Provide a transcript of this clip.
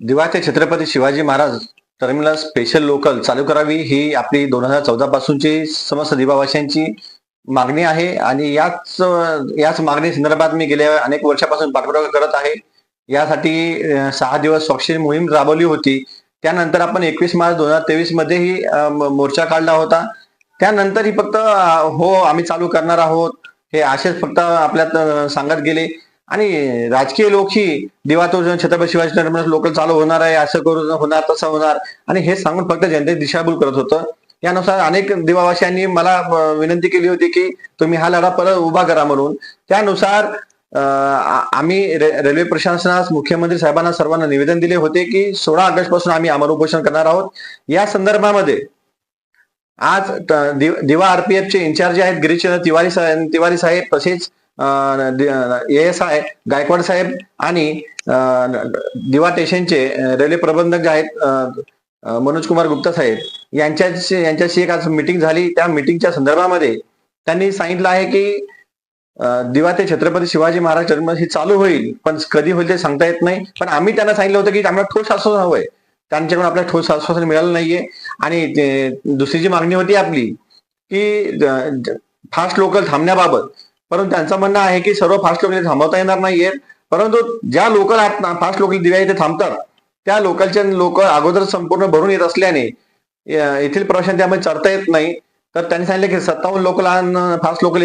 दिवा ते Chhatrapati Shivaji Maharaj terminal special local चालू करावी ही आपली दोन हजार चौदा पासूनची समस्त दिवावाशांची मागणी आहे. आणि याच याच मागणी संदर्भात मी गेल्या अनेक वर्षापासून पाठपुरावा करत आहे. यासाठी सहा दिवस स्वाक्षरी मोहीम राबवली होती. त्यानंतर आपण एकवीस मार्च दोन हजार तेवीस मध्येही मोर्चा काढला होता. त्यानंतर ही फक्त हो आम्ही चालू करणार आहोत. हे असेच फक्त आपल्यात सांगत गेले. आणि राजकीय लोक ही दिवा छत्रपती शिवाजी टर्मिनस लोकल चालू होणार आहे असं करून होणार तसं होणार. आणि हे सांगून फक्त जनते दिशाभूल करत होतं. यानुसार अनेक दिवावाशांनी मला विनंती केली होती की तुम्ही हा लढा परत उभा करा म्हणून. त्यानुसार आम्ही रे- रेल्वे प्रशासनास मुख्यमंत्री साहेबांना सर्वांना निवेदन दिले होते की सोळा ऑगस्टपासून आम्ही अमर उपोषण करणार आहोत. या संदर्भामध्ये आज दिवा आरपीएफचे इन्चार्ज आहेत गिरीशचंद्र तिवारी साहेब तिवारी साहेब तसेच एस आय गायकवाड साहेब आणि दिवा स्टेशनचे रेल्वे प्रबंधक जे आहेत मनोज कुमार गुप्ता साहेब यांच्याशी यांच्याशी एक आज मिटिंग झाली. त्या मिटिंगच्या संदर्भामध्ये त्यांनी सांगितलं आहे की दिवा ते छत्रपती शिवाजी महाराज टर्मिनस ही चालू होईल पण कधी होईल ते सांगता येत नाही. पण आम्ही त्यांना सांगितलं होतं की आम्हाला ठोस आश्वासन हवंय. त्यांच्याकडून आपल्याला ठोस आश्वासन मिळालं नाहीये. आणि दुसरी जी मागणी होती आपली की फास्ट लोकल थांबण्याबाबत परंतु त्यांचं म्हणणं आहे की सर्व फास्ट लोकल थांबवता येणार नाहीयेत परंतु ज्या लोकल फास्ट लोकल दिव्या इथे थांबतात त्या लोकलच्या लोक अगोदर संपूर्ण भरून येत असल्याने येथील प्रवाशांना त्यामध्ये चढता येत नाही. तर त्यांनी सांगितलं की सत्तावन्न लोकल फास्ट लोकल